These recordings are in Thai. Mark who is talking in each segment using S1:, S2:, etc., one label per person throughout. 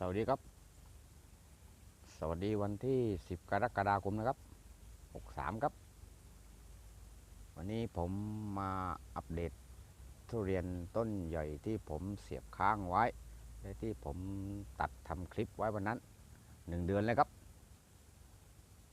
S1: สวัสดีครับ สวัสดีวันที่ 10 กรกฎาคมนะครับ 63 ครับ วันนี้ผมมาอัปเดตทุเรียนต้นใหญ่ที่ผมเสียบค้างไว้ และที่ผมตัดทำคลิปไว้วันนั้น 1 เดือนเลยครับ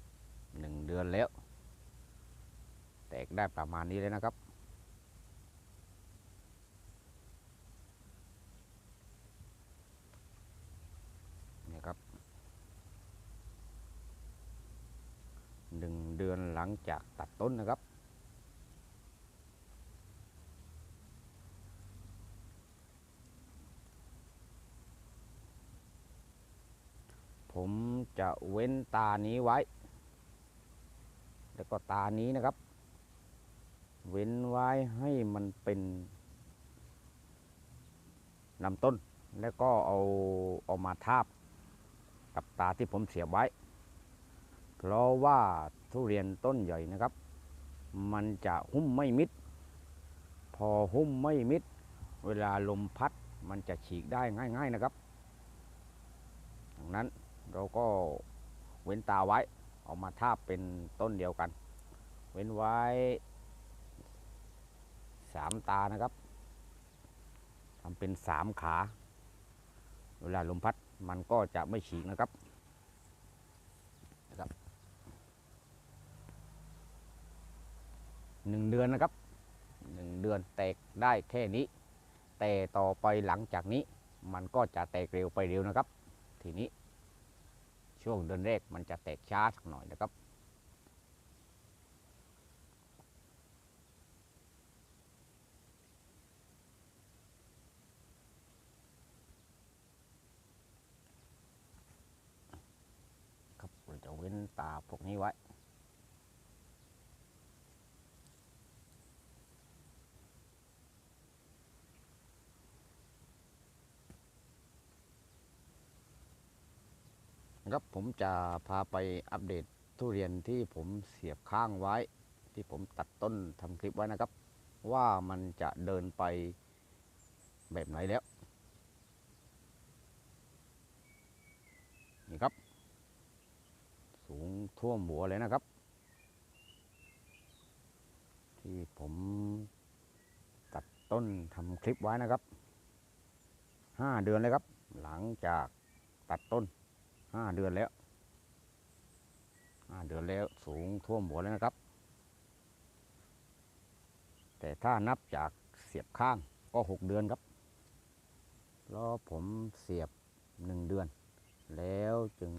S1: 1 เดือนแล้ว แตกได้ประมาณนี้เลยนะครับ นี่ครับหนึ่งเดือนห ลังจากตัดต้นนะครับ ผมจะเว้นตานี้ไว้ แล้วก็ตานี้นะครับ เว้นไว้ให้มันเป็นลำต้นแล้วก็เอาเอามาทาบกับตาที่ผมเสียบไว้ เพราะว่า ทุเรียนต้นใหญ่นะครับ มันจะหุ้มไม่มิด พอหุ้มไม่มิด เวลาลมพัดมันจะฉีกได้ง่าย ๆนะครับ ดังนั้นเราก็เว้นตาไว้เอามาทาบเป็นต้นเดียวกัน เว้นไว้สามตานะครับทำเป็นสามขา เวลาลมพัดมันก็จะไม่ฉีกนะครับ หนึ่งเดือนนะครับหนึ่งเดือนแตกได้แค่นี้ แต่ต่อไปหลังจากนี้มันก็จะแตกเร็วไปเร็วนะครับ ทีนี้ช่วงเดือนแรกมันจะแตกช้าสักหน่อยนะครับ ครับเราจะเว้นตาพวกนี้ไว้ ครับผมจะพาไปอัปเดตทุเรียนที่ผมเสียบข้างไว้ ที่ผมตัดต้นทำคลิปไว้นะครับ ว่ามันจะเดินไปแบบไหนแล้ว นี่ครับ สูงท่วมหัวเลยนะครับ ที่ผมตัดต้นทำคลิปไว้นะครับห้าเดือนเลยครับ หลังจากตัดต้น ห้าเดือนแล้วห้าเดือนแล้วสูงท่วมหัวแล้วนะครับ แต่ถ้านับจากเสียบข้างก็หกเดือนครับแล้วผมเสียบหนึ่งเดือน แล้วจึง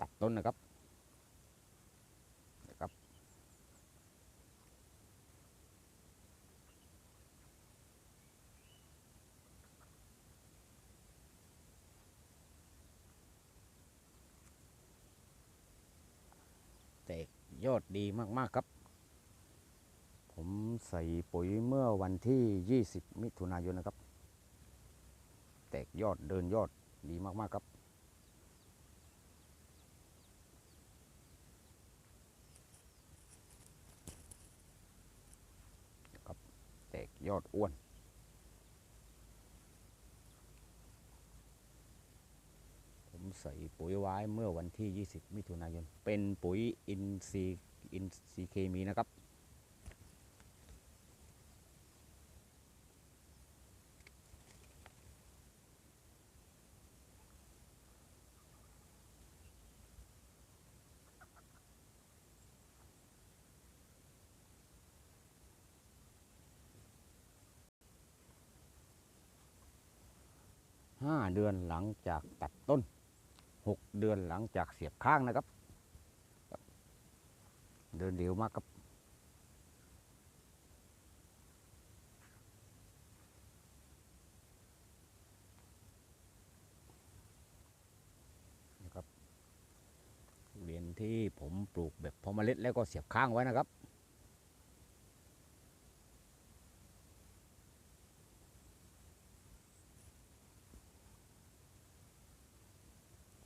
S1: ตัดต้นนะครับนะครับ แตก ยอดดีมากๆครับ ผมใส่ปุ๋ยเมื่อวันที่ 20 มิถุนายนนะครับ แตกยอดเดินยอดดีมากๆครับครับ แตกยอดอ้วน ผม ใส่ปุ๋ยไว้เมื่อวันที่ 20 มิถุนายน เป็นปุ๋ยอินทรีอินทรีเคมีนะครับห้าเดือนหลังจากตัดต้น หกเดือนหลังจากเสียบข้างนะครับ เดินเร็วมากครับ นะครับเรียนที่ผมปลูกแบบพอเมล็ดแล้วก็เสียบข้างไว้นะครับ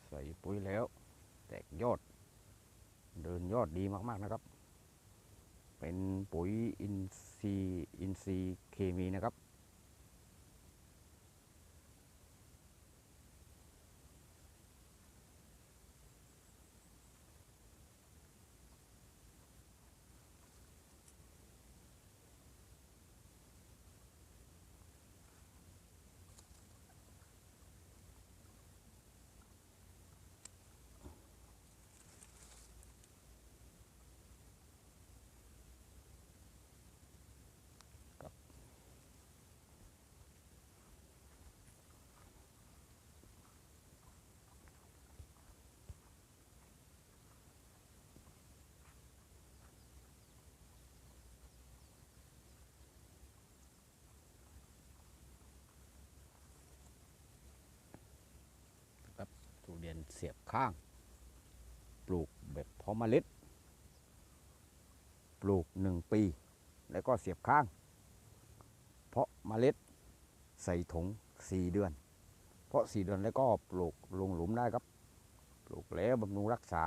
S1: ใส่ ปุ๋ยแล้ว แตกยอด เดินยอดดีมากๆนะครับ เป็นปุ๋ยอินทรีย์อินทรีย์เคมีนะครับ ทุเรียนเสียบข้าง ปลูกแบบเพาะเมล็ด ปลูกหนึ่งปี แล้วก็เสียบข้าง เพาะเมล็ดใส่ถุงสี่เดือน เพราะสี่เดือนแล้วก็ปลูกลงหลุมได้ครับ ปลูกแล้วบำรุงรักษา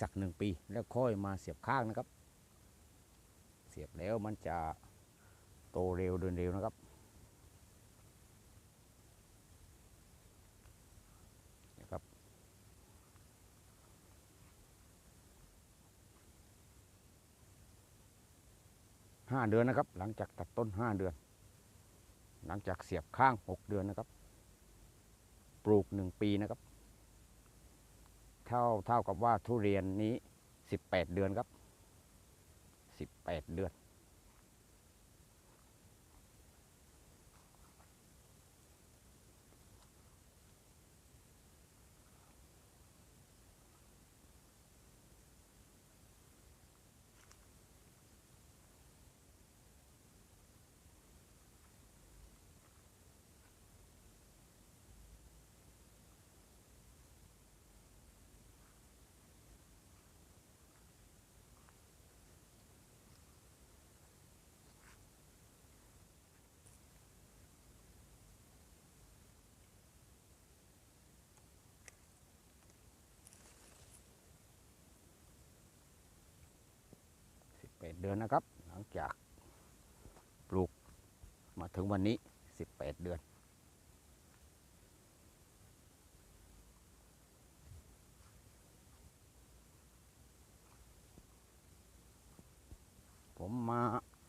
S1: สักหนึ่งปี แล้วค่อยมาเสียบข้างนะครับ เสียบแล้วมันจะโตเร็วเดินเร็วนะครับนะครับ ห้าเดือนนะครับ หลังจากตัดต้นห้าเดือน หลังจากเสียบข้างหกเดือนนะครับ ปลูกหนึ่งปีนะครับ เท่าเท่ากับว่าทุเรียนนี้สิบแปดเดือนครับสิบแปดเดือน เดือนนะครับ หลังจากปลูกมาถึงวันนี้สิบแปดเดือน ผมมา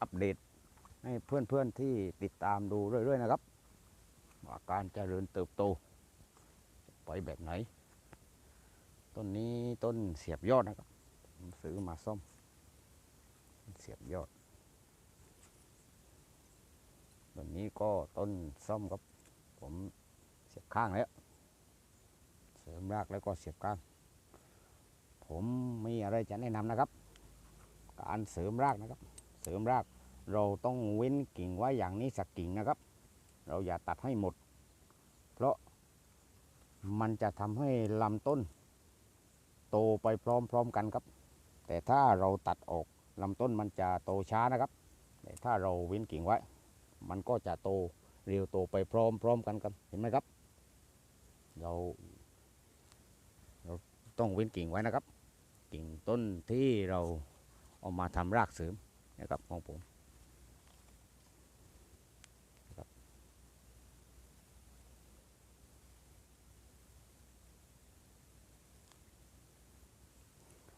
S1: อัปเดตให้เพื่อนๆที่ติดตามดูเรื่อย ๆ นะครับ ว่าการเจริญเติบโต ไปแบบไหน ต้นนี้ต้นเสียบยอดนะครับ ผมซื้อมาซ่อม เสียบยอดต้นนี้ก็ต้นซ่อมครับ ผมเสียบข้างแล้ว เสริมรากแล้วก็เสียบข้าง ผมมีอะไรจะแนะนำนะครับ การเสริมรากนะครับ เสริมรากเราต้องเว้นกิ่งไว้อย่างนี้สักกิ่งนะครับ เราอย่าตัดให้หมด เพราะมันจะทำให้ลำต้น โตไปพร้อมๆกันครับ แต่ถ้าเราตัดออก ลำต้นมันจะโตช้านะครับแต่ถ้าเราเว้นกิ่งไว้ มันก็จะโตเร็วโตไปพร้อมๆกันครับเห็นไหมครับ เราเราต้องเว้นกิ่งไว้นะครับ กิ่งต้นที่เราเอามาทำรากเสริมนะครับของผม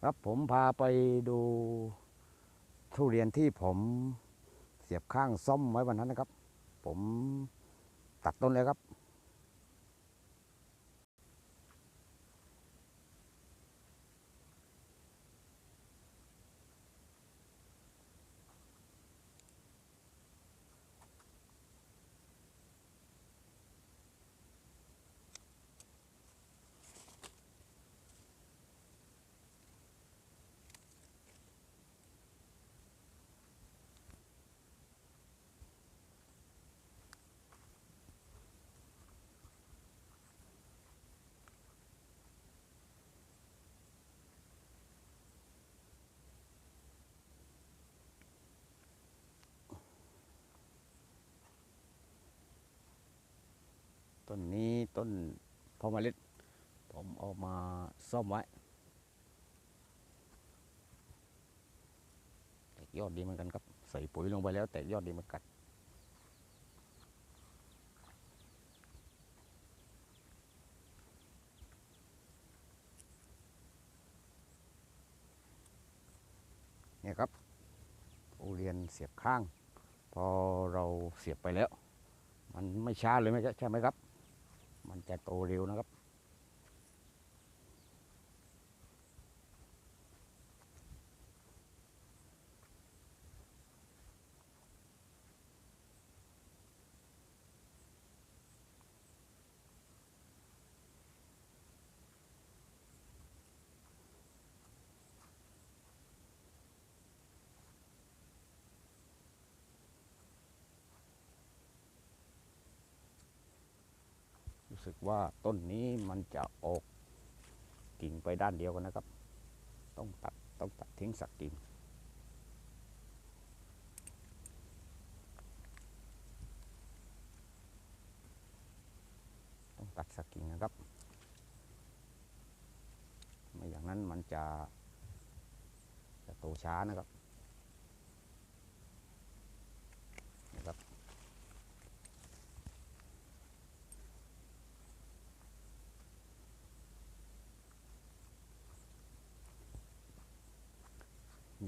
S1: ครับผมพาไปดู ทุเรียนที่ผมเสียบข้างซ่อมไว้วันนั้นนะครับ ผมตัดต้นเลยครับ ต้นนี้ต้นพอเมล็ด ผมเอามาซ่อมไว้แตกยอดดีเหมือนกันครับ ใส่ปุ๋ยลงไปแล้ว แตกยอดดีเหมือนกันเนี่ยครับทุเรียนเสียบข้าง พอเราเสียบไปแล้ว มันไม่ช้าเลยไหมใช่ไหมครับ มันจะโตเร็วนะครับ สึกว่าต้นนี้มันจะออกกิ่งไปด้านเดียวกันนะครับ ต้องตัดต้องตัดทิ้งสักกิ่งต้องตัดสักกิ่งนะครับ ไม่อย่างนั้นมันจะจะโตช้านะครับนะครับ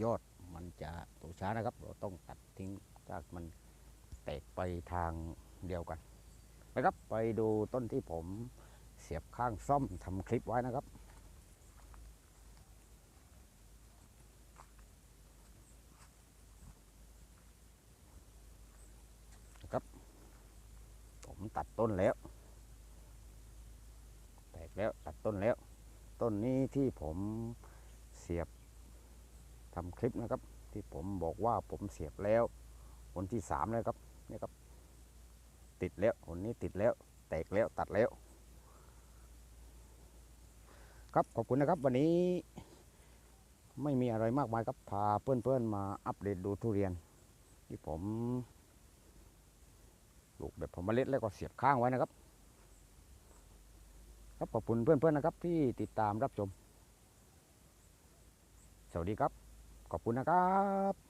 S1: ยอดมันจะโตช้านะครับ เราต้องตัดทิ้งจากมันแตกไปทางเดียวกันนะครับ ไปดูต้นที่ผมเสียบข้างซ่อมทำคลิปไว้นะครับนะครับ ผมตัดต้นแล้ว แตกแล้วตัดต้นแล้ว ต้นนี้ที่ผมเสียบ ทำคลิปนะครับ ที่ผมบอกว่าผมเสียบแล้วผลที่สามเลยครับนี่ครับ ติดแล้วผลนี้ติดแล้ว แตกแล้วตัดแล้ว ครับขอบคุณนะครับ วันนี้ไม่มีอะไรมากมายครับพาเพื่อนๆมาอัปเดตดูทุเรียน ที่ผมปลูกแบบผมเมล็ดแล้วก็เสียบข้างไว้นะครับ ครับขอบคุณเพื่อนๆนะครับที่ติดตามรับชม สวัสดีครับ ขอบคุณนะครับ